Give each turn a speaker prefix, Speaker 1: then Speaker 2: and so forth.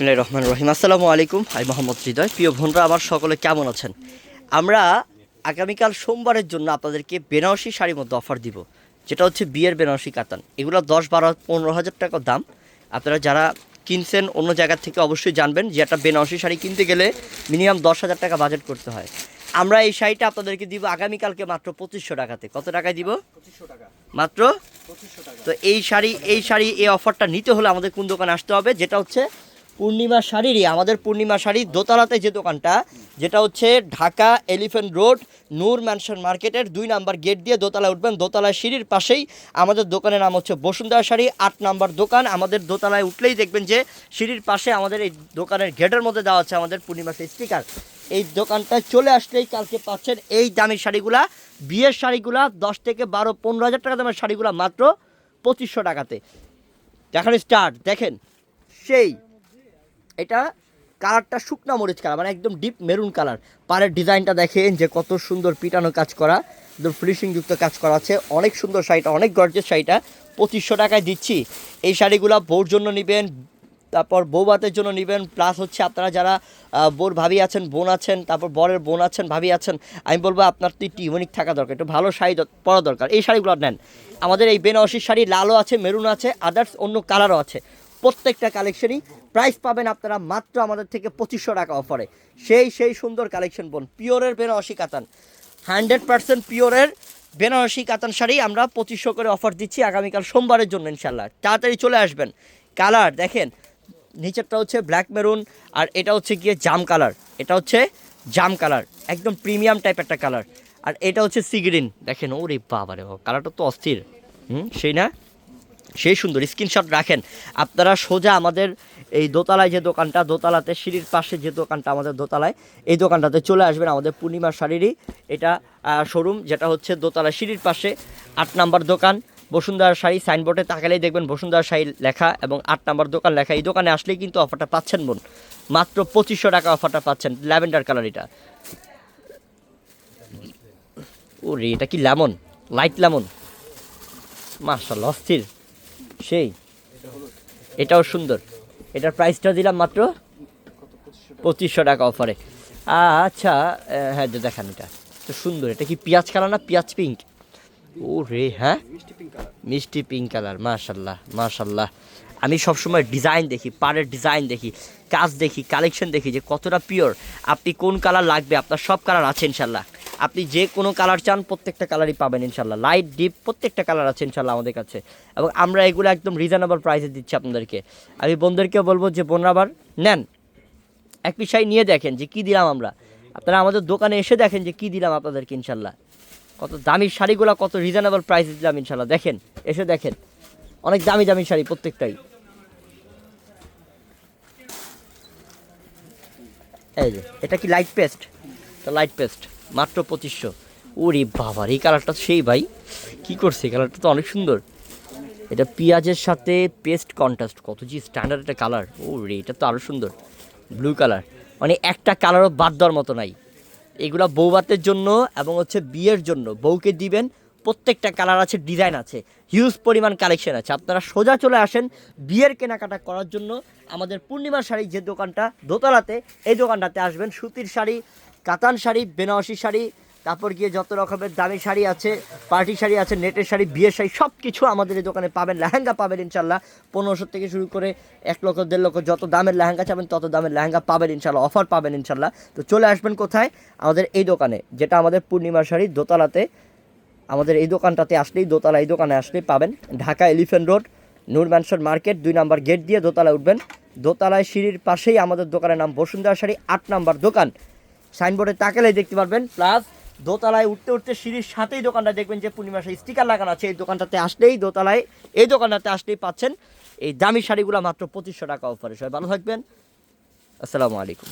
Speaker 1: বিসমিল্লাহ রহমান রহিম। আসসালামু আলাইকুম হাই মোহাম্মদ হৃদয়। প্রিয় বোনরা আমার সকলে কেমন আছেন? আমরা আগামীকাল সোমবারের জন্য আপনাদেরকে বেনারসি শাড়ির মধ্যে অফার দিব। যেটা হচ্ছে বিয়ের বেনারসি কাতান। এগুলো দশ বারো পনেরো হাজার টাকা দাম। আপনারা যারা কিনছেন অন্য জায়গা থেকে অবশ্যই জানবেন যে একটা বেনারসি শাড়ি কিনতে গেলে মিনিমাম দশ হাজার টাকা বাজেট করতে হয়। আমরা এই শাড়িটা আপনাদেরকে দিব আগামীকালকে মাত্র পঁচিশশো টাকাতে। কত টাকায় দিব? মাত্র? তো এই শাড়ি এই শাড়ি এই অফারটা নিতে হলে আমাদের কোন দোকানে আসতে হবে? যেটা হচ্ছে পূর্ণিমা শাড়িরই, আমাদের পূর্ণিমা শাড়ি দোতলাতে যে দোকানটা, যেটা হচ্ছে Dhaka elephant road, Noor mansion মার্কেটের দুই নাম্বার গেট দিয়ে দোতলায় উঠবেন। দোতলায় সিঁড়ির পাশেই আমাদের দোকানের নাম হচ্ছে বসুন্ধরা শাড়ি, আট নাম্বার দোকান। আমাদের দোতলায় উঠলেই দেখবেন যে সিঁড়ির পাশে আমাদের এই দোকানের গেটের মধ্যে দেওয়া আছে আমাদের পূর্ণিমা স্টিকার এই দোকানটায় চলে আসলেই কালকে পাচ্ছেন এই দামি শাড়িগুলা। বিয়ের শাড়িগুলা দশ থেকে বারো, পনেরো হাজার টাকা দামের শাড়িগুলা মাত্র পঁচিশশো টাকাতে। দেখান স্টার্ট দেখেন, সেই এটা কালারটা শুকনা মরিচ কালার মানে একদম ডিপ মেরুন কালার। পাড়ের ডিজাইনটা দেখেন যে কত সুন্দর পিটানো কাজ করা, একদম ফিনিশিংযুক্ত কাজ করা আছে। অনেক সুন্দর শাড়িটা, অনেক গর্জের শাড়িটা। পঁচিশশো টাকায় দিচ্ছি। এই শাড়িগুলো বউর জন্য নেবেন, তারপর বৌবাতের জন্য নেবেন প্লাস হচ্ছে আপনারা যারা বোর ভাবি আছেন, বোন আছেন, তারপর বরের বোন আছেন, ভাবি আছেন, আমি বলব আপনার তো একটু ইউনিক থাকা দরকার, একটু ভালো শাড়ি পরা দরকার। এই শাড়িগুলো নেন। আমাদের এই বেনারসির শাড়ি লালও আছে মেরুন আছে আদার্স অন্য কালারও আছে। প্রত্যেকটা কালেকশনই প্রাইস পাবেন আপনারা মাত্র আমাদের থেকে পঁচিশশো টাকা অফারে সেই সেই সুন্দর কালেকশন বোন, পিওরের বেনারসি কাতান। হান্ড্রেড পার্সেন্ট পিওরের বেনারসি কাতান শাড়ি আমরা পঁচিশশো করে অফার দিচ্ছি আগামীকাল সোমবারের জন্য ইনশাল্লাহ তাড়াতাড়ি চলে আসবেন। কালার দেখেন, নিচেরটা হচ্ছে ব্ল্যাক মেরুন আর এটা হচ্ছে গিয়ে জাম কালার এটা হচ্ছে জাম কালার একদম প্রিমিয়াম টাইপ একটা কালার আর এটা হচ্ছে সিগ্রিন দেখেন, ওরে বাবারে বাবা কালারটা তো অস্থির। হুম, সেই না? সেই সুন্দর স্ক্রিনশট রাখেন। আপনারা সোজা আমাদের এই দোতলায় যে দোকানটা, দোতলাতে সিঁড়ির পাশে যে দোকানটা আমাদের দোতলায়, এই দোকানটাতে চলে আসবেন আমাদের পূর্ণিমার শাড়িরই। এটা শোরুম, যেটা হচ্ছে দোতলা সিঁড়ির পাশে, আট নাম্বার দোকান, বসুন্ধরা শাড়ি সাইনবোর্ডে তাকালেই দেখবেন বসুন্ধরা শাড়ি লেখা এবং আট নাম্বার দোকান লেখা। এই দোকানে আসলেই কিন্তু অফারটা পাচ্ছেন বোন। মাত্র পঁচিশশো টাকা অফারটা পাচ্ছেন, ল্যাভেন্ডার কালার এটা। ও রে এটা কি লেমন? Light lemon? মার্শাল অস্থির। সেই। এটাও সুন্দর। এটার প্রাইসটা দিলাম মাত্র পঁচিশশো টাকা অফারে আচ্ছা হ্যাঁ যে দেখান এটা। তো সুন্দর, এটা কি পেঁয়াজ কালার না পেঁয়াজ পিঙ্ক ও রে হ্যাঁ? মিষ্টি পিঙ্ক কালার মাশাল্লাহ মাশাল্লাহ। আমি সবসময় ডিজাইন দেখি, পাড়ের ডিজাইন দেখি, কাজ দেখি কালেকশন দেখি যে কতটা পিওর আপনি কোন কালার লাগবে, আপনার সব কালার আছে ইনশাল্লাহ। আপনি যে কোনো কালার চান, প্রত্যেকটা কালারই পাবেন ইনশাল্লাহ লাইট ডিপ প্রত্যেকটা কালার আছে ইনশাল্লাহ আমাদের কাছে। এবং আমরা এগুলো একদম রিজনেবল প্রাইসে দিচ্ছি আপনাদেরকে। আমি বোনদেরকে বলব যে, বোনরা আবার নেন। এক পিসাই নিয়ে দেখেন যে, কি দিলাম আমরা। আপনারা আমাদের দোকানে এসে দেখেন যে, কি দিলাম আপনাদেরকে ইনশাল্লাহ কত দামি শাড়িগুলো, কত রিজনেবল প্রাইসে দিলাম ইনশাল্লাহ দেখেন, এসে দেখেন। অনেক দামি দামি শাড়ি প্রত্যেকটাই। এই যে, এটা কি লাইট পেস্ট লাইট পেস্ট মাত্র পঁচিশশো। ওরে বাবার এই কালারটা সেই ভাই। কি করছে? কালারটা তো অনেক সুন্দর। এটা পেঁয়াজের সাথে পেস্ট কন্ট্রাস্ট। কত যে স্ট্যান্ডার্ড একটা কালার। ও রে এটা তো আরও সুন্দর। Blue colour. মানে একটা কালারও বাদ দেওয়ার মতো নাই। এগুলো বৌবাতের জন্য এবং হচ্ছে বিয়ের জন্য বউকে দিবেন। প্রত্যেকটা কালার আছে, ডিজাইন আছে। হিউজ পরিমাণ কালেকশন আছে। আপনারা সোজা চলে আসেন বিয়ের কেনাকাটা করার জন্য। আমাদের পূর্ণিমা শাড়ি যে দোকানটা, দোতলাতে, এই দোকানটাতে আসবেন। সুতির শাড়ি কাতান শাড়ি, বেনারসি শাড়ি, তারপর গিয়ে যত রকমের দামি শাড়ি আছে, পার্টি শাড়ি আছে, নেটের শাড়ি, বিয়ের শাড়ি সব কিছু আমাদের এই দোকানে পাবেন, লেহেঙ্গা পাবেন ইনশাল্লাহ। পনেরোশো থেকে শুরু করে এক লক্ষ, দেড় লক্ষ যত দামের লেহেঙ্গা চাবেন, তত দামের লেহেঙ্গা পাবেন ইনশাল্লাহ, অফার পাবেন ইনশাল্লাহ। তো চলে আসবেন কোথায়? আমাদের এই দোকানে, যেটা আমাদের পূর্ণিমা শাড়ি, দোতলাতে। আমাদের এই দোকানটাতে আসলেই দোতলা, এই দোকানে আসলেই পাবেন। Dhaka Elephant Road, Noor Market, দুই নাম্বার গেট দিয়ে দোতলায় উঠবেন। দোতলায় সিঁড়ির পাশেই আমাদের দোকানের নাম বসুন্ধরা শাড়ি, আট নাম্বার দোকান। সাইনবোর্ডে তাকালেই দেখতে পারবেন। প্লাস দোতলায় উঠতে উঠতে সিঁড়ির সাথেই দোকানটা দেখবেন যে পূর্ণিমা স্টিকার লাগানো আছে। এই দোকানটাতে আসলেই দোতলায়, এই দোকানটাতে আসলেই পাচ্ছেন এই দামি শাড়িগুলো মাত্র পঁচিশশো টাকা অফারে সবাই ভালো থাকবেন। আসসালামু আলাইকুম।